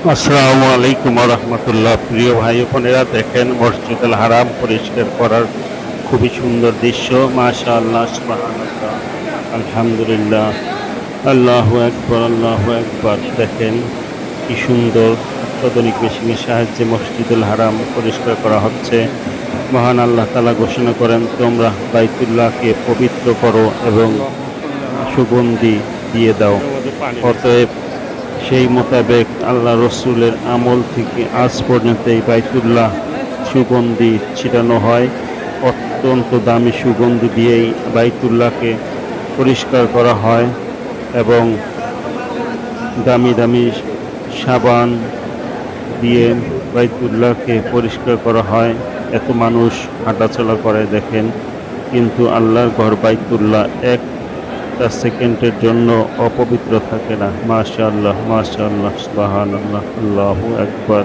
আসসালামু আলাইকুম রহমতুল্লাহ। প্রিয় ভাই বোনেরা, দেখেন মসজিদ আল হারাম পরিষ্কার করার খুবই সুন্দর দৃশ্য। মাশা আল্লাহ আলহামদুলিল্লাহ। আল্লাহ একবার আল্লাহ একবার দেখেন কি সুন্দর অত্যাধুনিক মেশিনের সাহায্যে মসজিদুল হারাম পরিষ্কার করা হচ্ছে। মহান আল্লাহ তালা ঘোষণা করেন, তোমরা বাইতুল্লাহকে পবিত্র করো এবং সুগন্ধি দিয়ে দাও। অতএব সেই মোতাবেক আল্লাহ রসুলের আমল থেকে আজ পর্যন্ত এই বাইতুল্লাহ সুগন্ধি ছিটানো হয়। অত্যন্ত দামি সুগন্ধি দিয়েই বাইতুল্লাহকে পরিষ্কার করা হয় এবং দামি দামি সাবান দিয়ে বাইতুল্লাহকে পরিষ্কার করা হয়। এত মানুষ হাঁটাচলা করে দেখেন, কিন্তু আল্লাহর ঘর বাইতুল্লাহ একটা সেকেন্ডের জন্য অপবিত্র থাকে না। মাশা আল্লাহ মাশা আল্লাহ একবার